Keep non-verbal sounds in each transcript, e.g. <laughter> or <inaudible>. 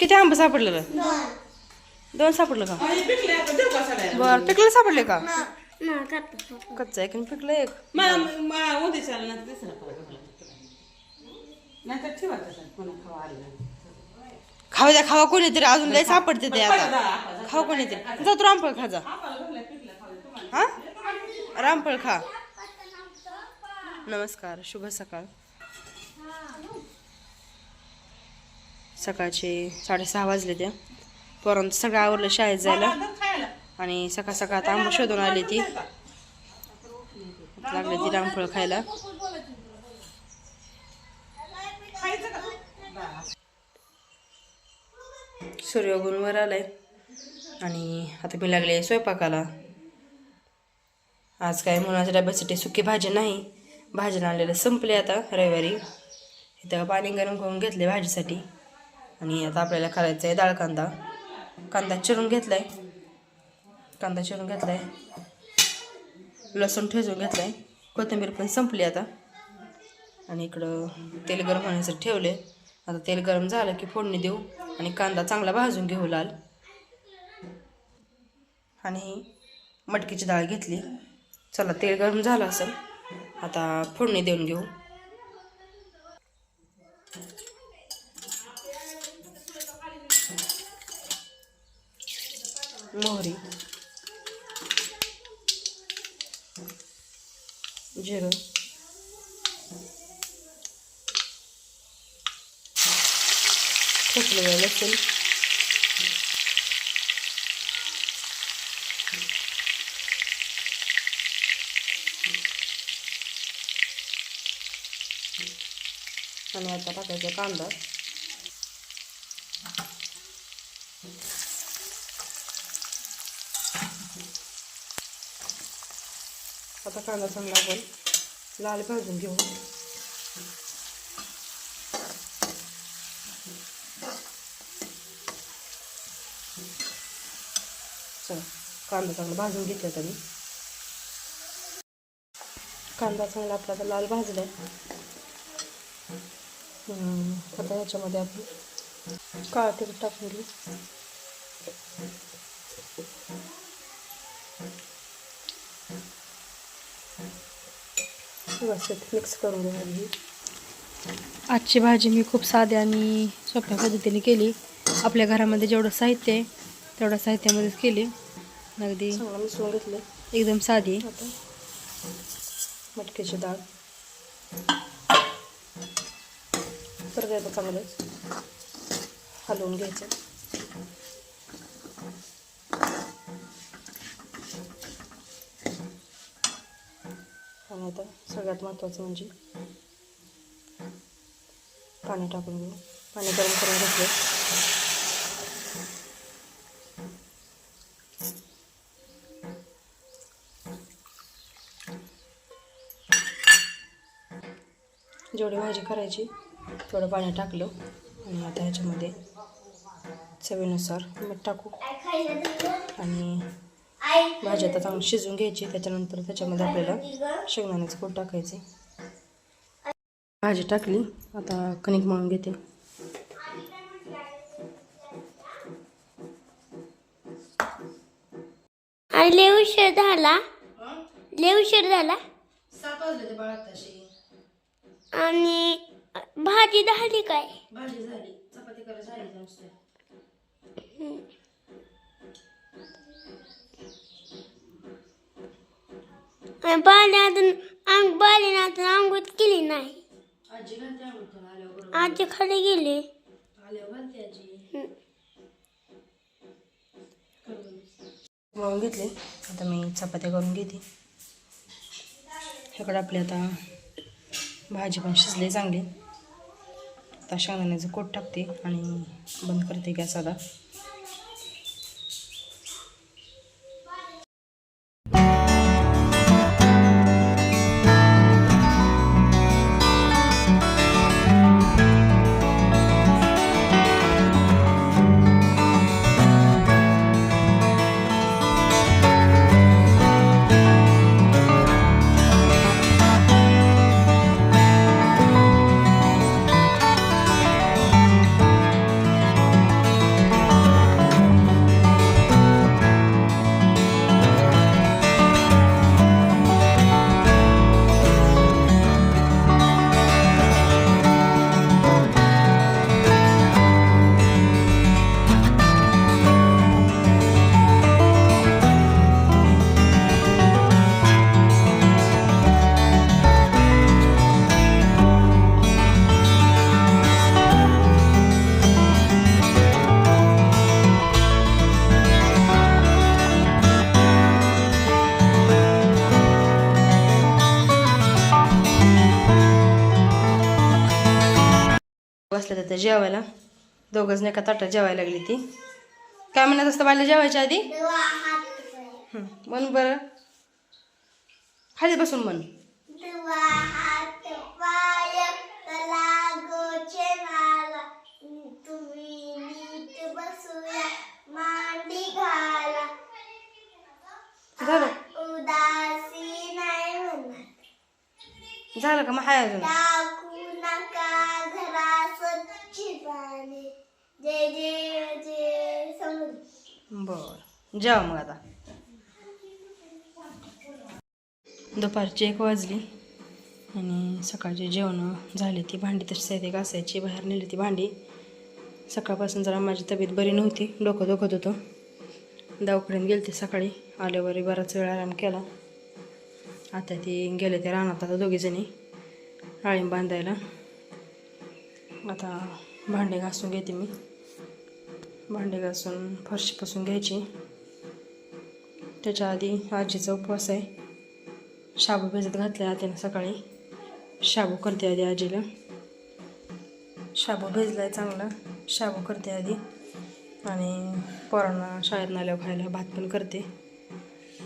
किती आंबे सापडलेलं? दोन सापडलं का? बर पिकलं सापडले का? कच्चा एक पिकलं एक. खाऊ द्या खावा कोणीतरी अजून लय सापडते ते आता. खाऊ कोणीतरी. जा तू रामफळ खा जा. हा? रामफळ खा. नमस्कार शुभ सकाळ. सकाळचे साडेसहा वाजले त्या परंतु सगळं आवरलं शाळेत जायला. आणि सकाळ सकाळ आता आंबा शोधून आली ती. लागले ती रामफळ खायला. सूर्य वर आलाय. आणि आता मी लागले स्वयंपाकाला. आज काय मुलाच्या डब्यासाठी सुकी भाजी नाही. भाजी आणलेलं संपले आता रविवारी. इथं पाणी गरम करून घेतले भाजीसाठी. आणि आता आपल्याला करायचं आहे डाळ कांदा. कांदा चिरून घेतलाय. कांदा चिरून घेतलाय. लसूण ठेचून घेतलाय. कोथिंबीर पण संपली आता. आणि इकडं तेल गरम होण्यासाठी ठेवले आता तेल गरम झालं की फोडणी देऊ आणि कांदा चांगला भाजून घेऊ लाल. आणि मटकीची डाळ घेतली. चला तेल गरम झालं असेल आता फोडणी देऊन घेऊ. मोहरी. जिरं. ठेचलेलं लसूण. आणि आता टाकायचा कांदा. आता कांदा चांगला आपण लाल भाजून घेऊ. चला कांदा चांगला भाजून घेतला तरी. कांदा चांगला आपला आता लाल भाजलाय. आता ह्याच्यामध्ये आपण काळा तिखट टाकून घेऊ. व्यवस्थित मिक्स करून आधी. आजची भाजी मी खूप साध्या आणि सोप्या पद्धतीने केली. आपल्या घरामध्ये जेवढं साहित्य आहे तेवढ्या साहित्यामध्येच केली. अगदी मिसळून घेतलं एकदम साधी. मटकीची डाळ. परत चांगलंच हलवून घ्यायचं. आता. सगळ्यात महत्त्वाचं म्हणजे पाणी टाकून घेऊ पाणी गरम करून घेतलं जेवढी भाजी करायची तेवढं पाणी टाकलं आणि आता ह्याच्यामध्ये चवीनुसार मीठ टाकू. आणि भाजी आता चांगली शिजवून घ्यायची त्याच्यानंतर त्याच्यामध्ये आपल्याला शेंगदाण्याचं कूट टाकायचे. भाजी टाकली आता कणिक मळून घेते. आणि लय उशीर झाला. लय उशीर झाला. आणि भाजी झाली काय? भाजी झाली. चपाती करायची बाल्यातून अंग बाल्यातून अंघोळ केली नाही आजी घालते आवडतं आल्यावर आजी खाली गेली आल्यावर घालते आजी मळून घेतले आता मी चपात्या करून घेते ह्याकडे आपली आता भाजी पण शिजली चांगली आता शेंगदाण्याचं कोट टाकते आणि बंद करते गॅस आता बसले तर जेवायला. दोघंच एका ताटात जेवायला लागली ती. काय म्हणत असतं बायला जेवायच्या आधी? म्हण बरं. खाली बसून म्हण. झालं? नाही झालं का मग हाय अजून? नका घरा स्वच्छ पाणी जय जय जय समुद्र बर. जेवा मग आता. दुपारची एक वाजली आणि सकाळचे जेवण झाली ती भांडी तशी आहे घासायची बाहेर नेली ती भांडी. सकाळपासून जरा माझी तब्येत बरी नव्हती. डोकं दुखत होतं. दवाखान्यात गेले ते सकाळी. आल्यावर बराच वेळ आराम केला. आता ती गेले ते रानात आता दोघीजणी. आळीम बांधायला. आता भांडे घासून घेते मी. भांडे घासून फरशी पुसून घ्यायची. त्याच्या आधी आजीचा उपवास आहे. शाबू भिजत घातले आत्यानं सकाळी. शाबू करते आधी आजीला. शाबू भिजलाय चांगला. शाबू करते आधी. आणि पोरांना शाळेत आल्यावर खायला भात पण करते.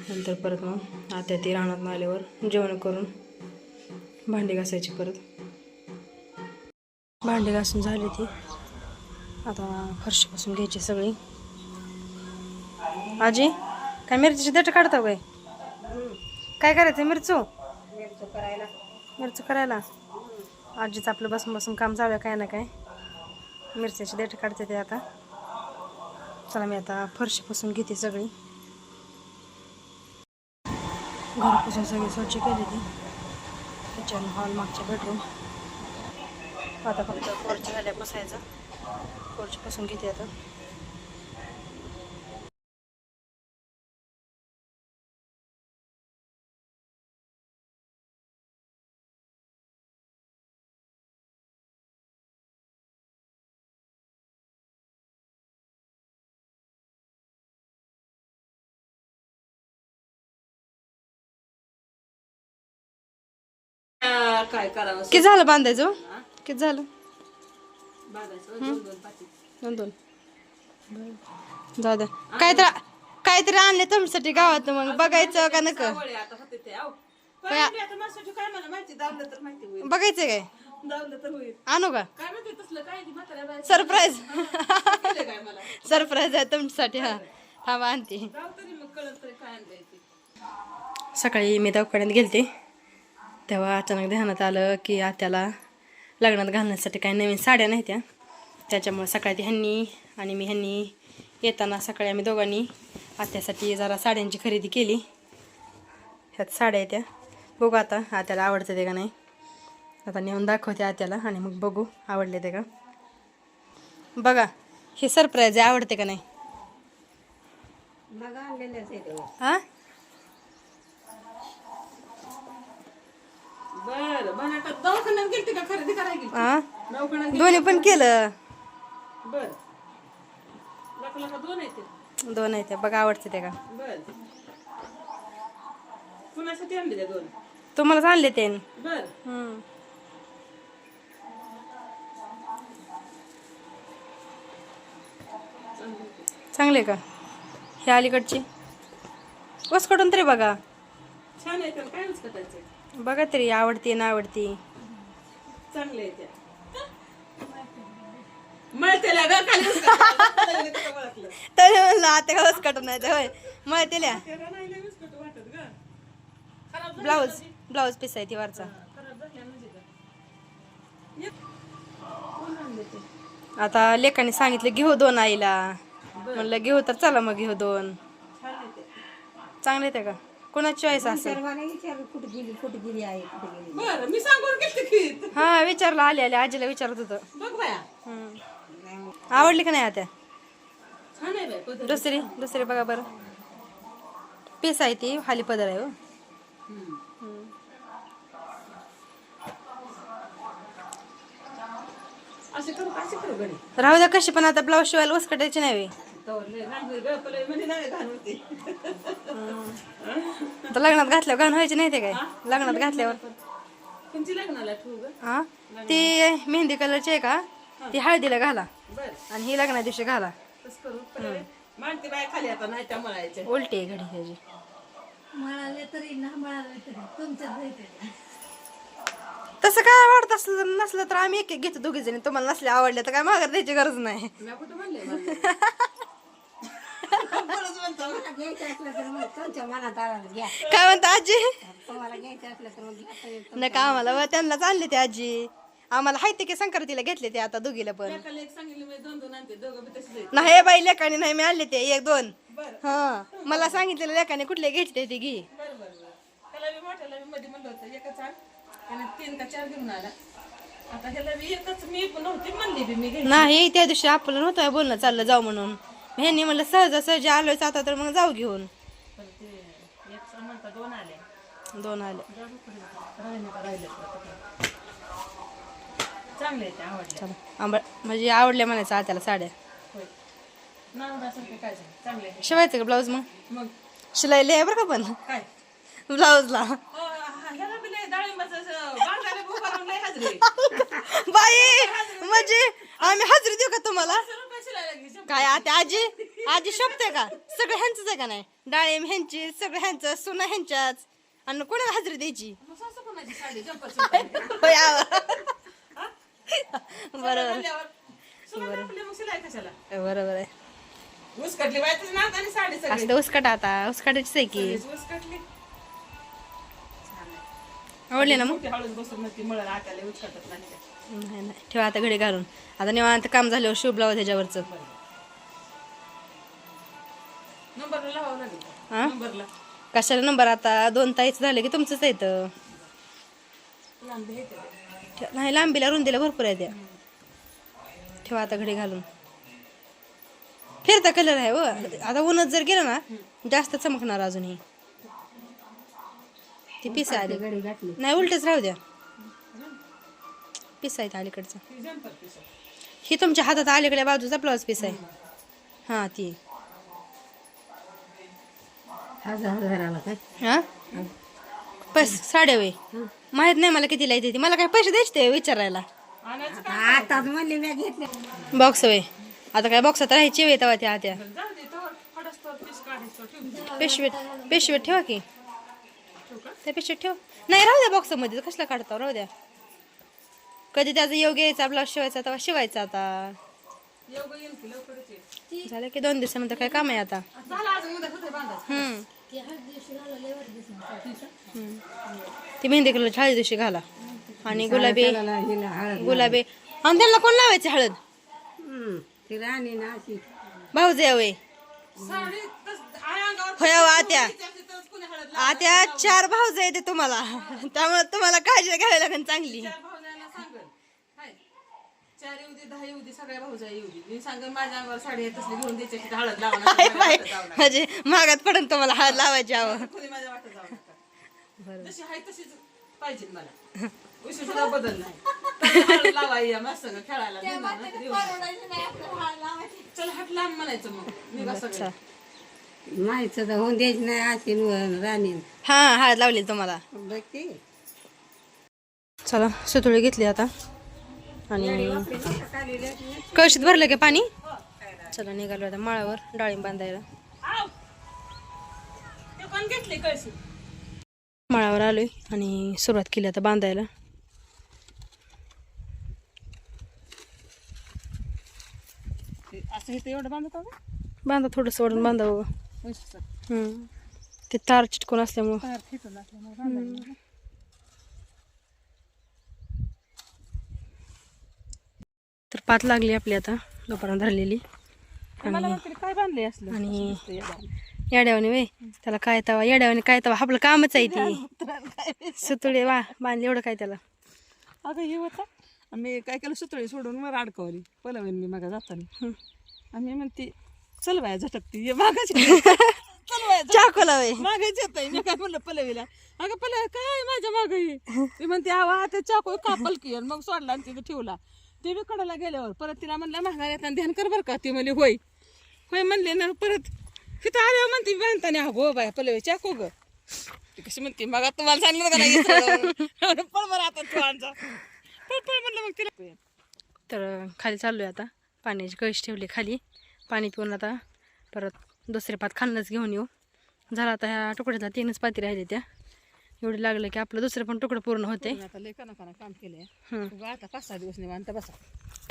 नंतर परत मग आत्या ती रानात आल्यावर जेवण करून भांडी घासायची परत. भांडी घासून झाली ती. आता फरशी पुसून घ्यायची सगळी. आजी काय मिरचीची देठ काढता काय काय करायचं मिरचू? मिरचू करायला. आजीचं आपलं बसून बसून काम चालू आहे काय ना काय. मिरच्याची देठ काढते ते आता. चला मी आता फरशी पुसून घेते सगळी. घर पुसून सगळी स्वच्छ केली ती. किचन हॉल मागच्या बेडरूम आता फक्त खुर्ची झाल्या बसायचं खुर्ची पुसून घेते आता? काय करावं? किती झालं बांधायचं हो? किती झालं? बांधायचं दोन दोन पाटी दोन दोन. जाऊ द्या. काहीतरी काहीतरी आणले तुमच्यासाठी गावात मग बघायचं का नक? वळे आता होते ते आव पण मी आता माझ्यासाठी काय मला माहिती दावलं तर माहिती होईल. बघायचं काय? दावलं तर होईल. आणू का? काय माहिती तसलं काय ती म्हाताऱ्या बाई सरप्राईज. <laughs> केलं काय मला? सरप्राईज आहे तुमच्यासाठी हा. थांबा आणते. जाऊ तरी मग कळत तरी काय आणलंय ते. सकाळी मी दवाखान्यात गेलते. तेव्हा अचानक ध्यानात आलं की आत्याला लग्नात घालण्यासाठी काही नवीन साड्या नाही त्या त्याच्यामुळे सकाळी ह्यांनी आणि मी ह्यांनी येताना सकाळी आम्ही दोघांनी आत्यासाठी जरा साड्यांची खरेदी केली. ह्यात साड्या आहेत त्या बघू आता आत्याला आवडते ते का नाही. आता नेऊन दाखवते आत्याला आणि मग बघू आवडले ते का. बघा हे सरप्राईज आहे. आवडते का नाही? हां बरं बनाटा दवाखान्यात गेलते का? खरेदी करायला गेलते. हां दवाखान्यात दोन्ही पण केलं. बर. दोन येते दोन आहेत त्या बघा आवडते ते का? बर. कुणासाठी आणले त्या दोन? तुम्हालाच आणले ते. बर. चांगले का? हे अलीकडची. कडून तरी बघा. छान आहे तर काय करायचं बघा तरी आवडती ना आवडती चांगले त्या <laughs> मळतेल्या ग खाली उचकायला. तुला ओळखलं. तरी म्हणलं आता का कटून नाही होय मग त्याला त्याला नाही लय विस्कटू वाटत ग खराब झाली ब्लाऊज ब्लाऊज पीस आहे ती वरचा खराब झाल्या म्हणजे का? एक. कोण आणले ते? आता लेकाने सांगितलं घेऊ दोन आईला म्हणलं घेऊ तर चला मग घेऊ दोन छान आहे ते चांगले ते का कोणाची चॉईस असेल? बर मी सांगून घेते की. हा विचारलं आले आले. आजीला विचारत होतं. बघ बाया. हम्म. आवडली का नाही आता छान आहे बाय दुसरी दुसरी बघा बरं. पीस आहे ती खाली पदर आहे हो. असे करू असे करू गडी राहू द्या कशी पण आता ब्लाऊज शिवायला उसकटायची नाही आता लग्नात घातल्यावर घाण व्हायची नाही ते काय? लग्नात घातल्यावर. लग्नाला हा? ती मेहंदी कलरची आहे का? ती हळदीला घाला. आणि ही लग्ना दिवशी घाला. तस करू. पलवे मांडती बाय खाली आता नाही त्या मळायच्या. उलटी आहे घडी ह्याची म्हणाले तरी ना म्हणाले तरी. तुमच्यात जायचं तसं काय आवडत असलं नसलं तर आम्ही एक एक घेतो दोघी जणी तुम्हाला नसले आवडले तर काय माघार द्यायची गरज नाही <laughs> मी कुठं म्हणले म्हणले. बरंच म्हणतो घ्यायचं असलं तर मग तुमच्या मनात आलं घ्या. काय म्हणता आजी? तुम्हाला घ्यायचं असलं तर मग घेता येतं. नका आम्हाला व त्यांनाच आणले ते आजी. आम्हाला हायते की संक्रांतीला घेतले ते आता दोघीला पण. एकाला एक सांगितलं मी दोन दोन आणते दोघं बी तशीच आहेत. नाही बाई लेकाने नाही मी आणले ते एक दोन. बरं. हा मला सांगितलेलं लेकाने कुठले घेतले ते घे. बरं बरं बरं. त्याला बी मोठ्याला बी मध्ये म्हणलं होतं एकच आण. त्याने तीन का चार घेऊन आला. आता ह्याला बी एकच मी पण नव्हती म्हणली बी मी घ्यायची नाही त्या दिवशी आपलं नव्हतं बोलणं चाललं जाऊ म्हणून. ह्यांनी म्हणलं सहज सहज आलोय आता तर मग जाऊ घेऊन. दोन आले. चला. आंबा म्हणजे आवडल्या म्हणायचं आत्याला साड्या. शिवायचं का ब्लाऊज मग? शिलाई आहे बरं का पण. ब्लाऊजला. <laughs> बाई म्हणजे आम्ही हजरी देऊ का तुम्हाला? काय आता आजी? आजी शोभते का? सगळं ह्यांचंच आहे का नाही? डाळिंब ह्यांची सगळं ह्यांचं सुना ह्यांच्याच. आणि कोणाला हजरी द्यायची? बरोबर. बरोबर. आहे. असं उसकट आता. उसकटाचीच आहे की. आवडली ना मग? नाही. नाही. ठेवा आता घडी घालून. आता निवांत काम झाल्यावर शिव ब्लाऊज ह्याच्यावरचं. नंबरला लावावं लागेल हा? नंबरला. कशाला नंबर? आता दोन ताईच झाले की तुमचंच येतं नाही लांबीला रुंदीला भरपूर आहे त्या. ठेवा आता घडी घालून. फिरता कलर आहे व आता उन्हात जर गेलं ना जास्त चमकणार अजूनही. ती पिसा आली. नाही उलटच राहू द्या. पिसा आहे अलीकडचा. ही तुमच्या हातात अलीकडे बाजूचा ब्लाऊज पीस आहे. हां ती. हा पैसे साडे वय माहीत नाही मला कितीला येते ती. मला काय पैसे द्यायचे ते विचारायला. बॉक्स वय आता काय बॉक्सात राहायची वेळ तेव्हा त्या तोवर पीस काढायचं ठेव पिशवीत पिशवीत ठेवा की. त्या पिशवीत ठेव. नाही राहू द्या बॉक्समध्ये कसला काढता राहू द्या. कधी त्याचा योग्य यायचा ब्लाऊज शिवायचा तेव्हा शिवायचा आता. एवढं येईल की लवकरच येईल? झालं की दोन दिवसानंतर काय काम आहे आता? हम्म. ती मेहंदी कलर हळदी दिवशी घाला. आणि गुलाबी गुलाबी आणि त्यांना कोण लावायचे हळद? आया अंगावर. होय आत्या. आत्या चार भाऊज येते तुम्हाला. त्यामुळे तुम्हाला काळजी घ्यावी लागेल चांगली. सांगेल. हाय. चार येऊ दे दहा येऊ दे सगळ्या भाऊजा येऊ दे. मी सांगेन माझ्या अंगावर साडी आहे तसली घेऊन द्यायची की हळद लावणार. म्हणजे मागात पडून तुम्हाला हळद लावायची हवं <laughs> कोणी माझ्या वाटत जाऊ जशी आहे तशीच पाहिजे मला. सुद्धा बदल नाही. लावाय या मस्त खेळायला. चल हट लांब म्हणायचं मग. निघा सगळे. माहिती तर होऊन द्यायची नाही अशी राणी हा हळद लावली तुम्हाला. बघ चला सुतुळी घेतली आता. आणि कळशीत भरलं की पाणी? चला निघालो आता माळावर डाळिंब बांधायला. माळावर आलोय आणि सुरुवात केली आता बांधायला. बांधा थोडं सोडून बांधा बघा. ते तार चिटकून असल्यामुळं तार खेचून असल्यामुळे बांधायला. तर पात लागली आपली आता दुपारात धरलेली. काय बांधले असलं? आणि येड्यावाने वे त्याला काय तवा येड्यावाने काय तवा आपलं कामच आहे ती. सुतुळे वा बांधले एवढं काय त्याला. अगं हे होता. मी काय केलं सुतळी सोडून मग अडकवली. पलवेन मी मागा जाताना. आणि मी म्हणते चल बाया झटकती ये मागाची चल बाया चाकूला वे मागायची येत मी काय म्हणलं पलवीला. अगं पलव काय माझ्या माग मी म्हणते आवा ते चाकू कापल की. मग सोडला आणि तिथे ठेवला. ते विकडाला गेल्यावर परत तिला म्हणलं महागार येताना ध्यान कर बरं का ती म्हणली होय. होय म्हणले ना परत तिथं आल्यावर म्हणते बांधताना गो हो बाय पलवी चाको ग. ती कशी म्हणते मग आता तुम्हाला सांगितलं का नाही पळ बरं आता तू आमचा पळ पळ म्हणलं मग तिला. तर खाली चाललो आहे आता. पाण्याची कळशी ठेवली खाली. पाणी पिऊन आता परत दुसरे पात खाल्लंच घेऊन येऊ. झाला आता ह्या तुकड्याला तीनच पाती राहिले त्या. एवढं लागलं की आपलं दुसरं पण तुकडं पूर्ण होते. आता लय काम केलंय. हं. उगा आता पाच सहा दिवस निवांत बसा.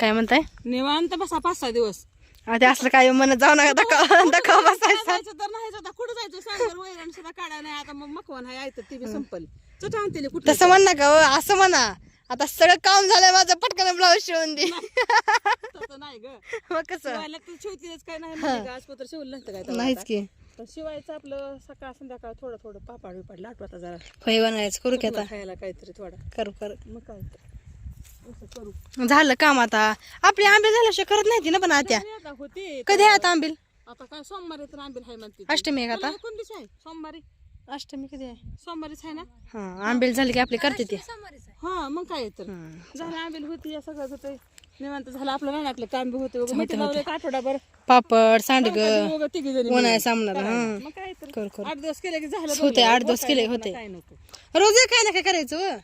काय म्हणताय? निवांत बसा पाच सहा दिवस. आता असलं काय म्हणत जाऊ नका दखा दखा बसायचा. जायचं तर नाही आता कुठं जायचं सांग वैरण सुद्धा काढा नाही. आता मग मकवान हाय ऐकत ती बी संपल. चट आणते कुठं तसं म्हण नका हो, असं म्हणा. आता सगळं काम झालंय माझं पटकन ब्लाऊज शिवून दे. तसं नाही ग. <laughs> मग कसं? शिवायला तर शिवतीच काय नाही म्हणजे आज पत्र शिवलं नसतं काय तेव्हा नाहीच आता. की. पण शिवायचं आपलं सकाळ संध्याकाळ थोडं थोडं पापाड बिपाड लाटू आता जरा. फै बनायचं करू की आता? खायला काहीतरी थोडा. करू करू. मग काय तर. असं करू. झालं काम आता. आपली आंबे झाल्याशिवाय करत नाही ती ना पण आत्या. नाही आता होते कधी आहे आता आंबील? आता काय सोमवारी तर आंबील आहे म्हणते ती. अष्टमी आहे का आता? मला आहे सोमवारी. अष्टमी कधी आहे. सोमवारीच आहे ना? हा आंबील झाली की आपली करते ती. हा मग काय तर झालं आंबील होती या सगळं होतंय निवांत झालं. आपलं रानातलं काम बी होते आठवडाभर. पापड सांडग उन्हाळ्या सामना हा. मग काय तर. आठ दिवस केले की झालं होते. आठ दिवस केले होते. रोज काय ना काय करायचं.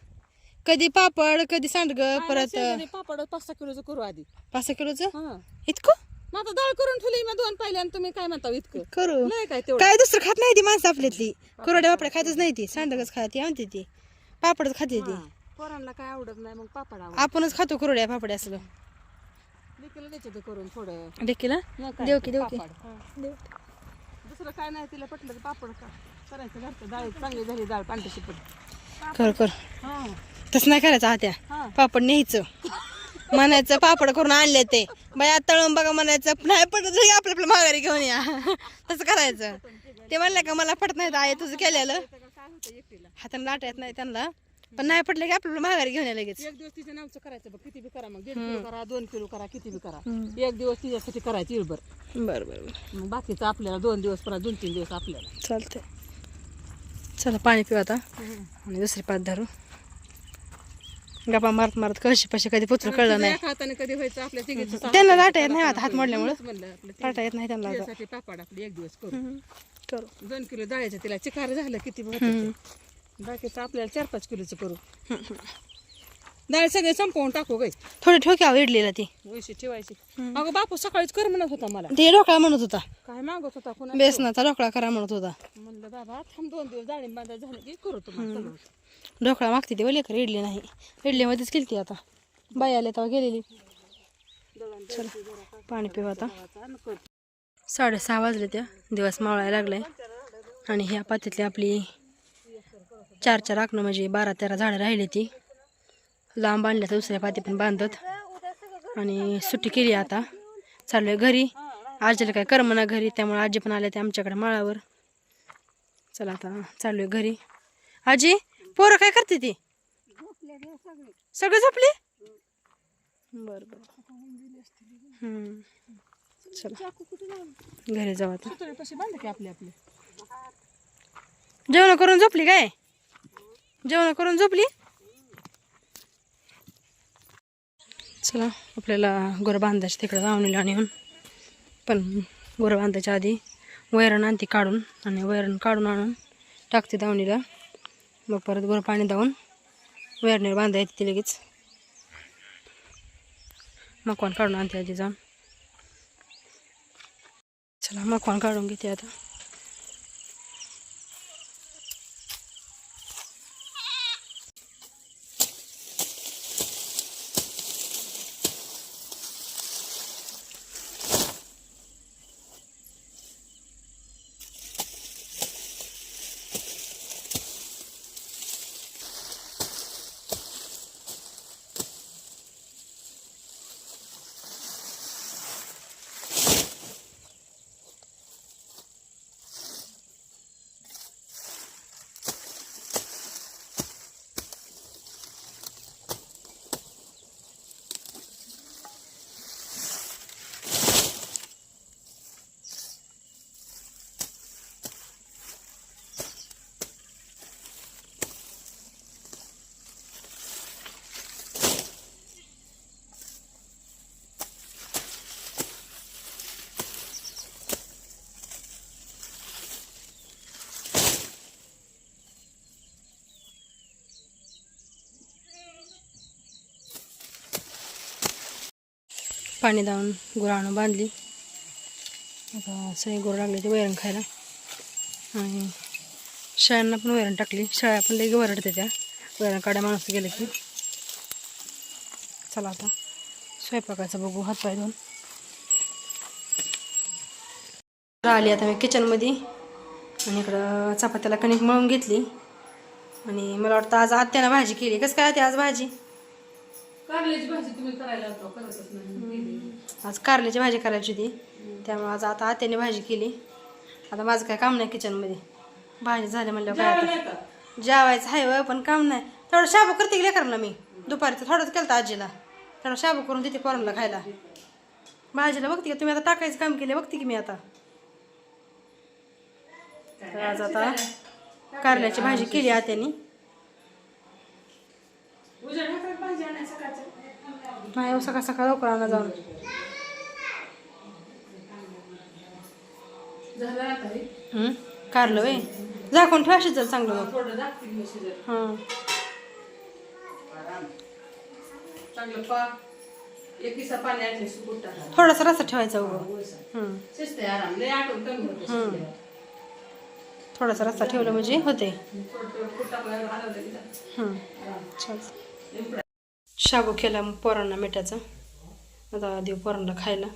कधी पापड कधी सांडग परत पापड पाच सहा किलोचं करू आधी. पाच सहा किलोचं? हा. इतकं? मग आता डाळ करून ठेवली मी दोन पाहिले आणि तुम्ही काय म्हणता इतकं? करू. नाही काय तेवढं. काय दुसरं खात नाही ती माणसं आपल्यातली. कुरड्या पापड्या खातच नाही ती. सांडगच खाती आणते ती. पापडच खाते ती. हा. पोरांना काय आवडत नाही मग पापड आवडत. आपणच खातो कुरड्या पापड्या द्यायचं ते करून थोडं. देखील मग काय देऊ ते की देऊ की. पापड. हा. दुसरं काय नाही तिला पटलं तर पापड का करायचं घरचं डाळ चांगली झाली डाळ पांढरी शिपट कर कर. हा. तसं नाही करायचं आत्या हा. पापड न्यायचं. म्हणायचं पापड करून आणले ते. बाया तळून बघा म्हणायचं नाही पटत तरी आपलं आपलं माघारी घेऊन या. <laughs> तसं करायचं. ते म्हणलं का मला पटत नाही आहे तुझं केलेलं. हाताने लाटा येत नाही त्यांना. पण नाही पटलं की आपलं आपलं माघारी घेऊन या लगेच. एक दिवस तिच्या नावचं करायचं बघ किती बी करा मग. दीड किलो करा दोन किलो करा किती बी करा. एक दिवस तिच्यासाठी करायची इळभर बरं. बरं बरं मग बाकीचं आपल्याला दोन दिवस परत दोन तीन दिवस आपल्याला. चालतंय. चला पाणी पिऊ आता. आणि दुसरी पाच धरू. गप्पा मारत मारत कशी पशी कधी पुचलं कळलं नाही. हाताने कधी व्हायचं आपल्या तिघीचं त्यांना लाटा येत नाही आता हात मोडल्यामुळं. लाटा येत नाही त्यांना आता. तिच्यासाठी पापड आपले एक दिवस करू. करू. दोन किलो डाळीचं तिला चिकार झालं किती. बाकीचं आपल्याला चार पाच किलोचं करू. डाळ सगळे संपवून टाकू गाई थोडी ठोक्या इडलीला ती. वैशी ठेवायची. अगं बापू सकाळीच कर म्हणत होता मला. ते ढोकळा म्हणत होता. काय मागत होता कुणा बेसनाचा ढोकळा करा म्हणत होता. म्हणलं बाबा थांब दोन दिवस डाळिंब झालं की करू तुम्हाला. ढोकळा मागते ती ओले कर इडली नाही. इडलीमध्येच केली ती आता. बाई आले तेव्हा गेलेली. चला पाणी पिऊ आता. साडेसहा वाजले त्या. दिवस मावळायला लागलाय. आणि ह्या पातीतली आपली चार चार आकणं म्हणजे बारा तेरा झाडं राहिली ती. लांब आणल्या तर दुसऱ्या पाती पण बांधत. आणि सुट्टी केली आता. चालू आहे घरी. आजीला काय करमना घरी. त्यामुळे आजी पण आल्या ते आमच्याकडे माळावर. चला आता चालू आहे घरी. आजी पोरं काय करते ती? सगळे झोपले? बर बर. हम्म. चला. घरी जाऊ आता. बांध आपली आपली जेवण करून झोपली काय? जेवण करून झोपली? चला आपल्याला गोरं बांधायची तिकडं जाऊन नेऊन. पण गोरं बांधायच्या आधी वैरण आणते काढून आणि वैरण काढून आणून टाकते दावणीला मग परत गोरं पाणी दावून वैरणीवर बांधा येते ती लगेच. मकवान काढून आणते आधी जाऊन. चला मकवान काढून घेते आता. पाणी दावून गुरं आणून बांधली. आता सगळे गुरं लागले ते वैरण खायला. आणि शाळांना पण वैरण टाकली. शाळा पण लई वरडते त्या. वैरण काड्या माणूस गेले की. चला आता स्वयंपाकाचं बघू हातपाय धुवून. आली आता मी किचनमध्ये आणि इकडं चपात्याला कणिक मळून घेतली. आणि मला वाटतं आज आत्यानं भाजी केली. कसं काय होती आज भाजी? कारल्याची भाजी तुम्ही करायला होतो करतच नाही आज कारल्याची भाजी करायची होती. त्यामुळे आज आता आत्याने भाजी केली. आता माझं काय काम नाही किचनमध्ये भाजी झाली म्हणल्यावर काय आता. जेवायचं आहे वय पण काम नाही. तेवढं शाबू करते गेले कर ना मी? दुपारीचं थोडंच केलं आजीला. तेवढं शाबू करून देते पोरांना खायला. भाजीला बघते का तुम्ही आता टाकायचं काम केले बघते की मी आता. तर आज आता कारल्याची भाजी केली आत्यानी उजेड ढाकळत भाजी आणाय सकाळचं नाही सकाळ सकाळ लवकर आणा जाऊन हं? कारलं वे झाकून ठेवा शिजल चांगलं हां थोडासा रस्सा ठेवायचा हं. शिजल्यावर. थोडासा रस्सा ठेवलं म्हणजे होते. हं. शाबू केला मग पोरांना मिठाचा. आता देऊ पोरांना खायला.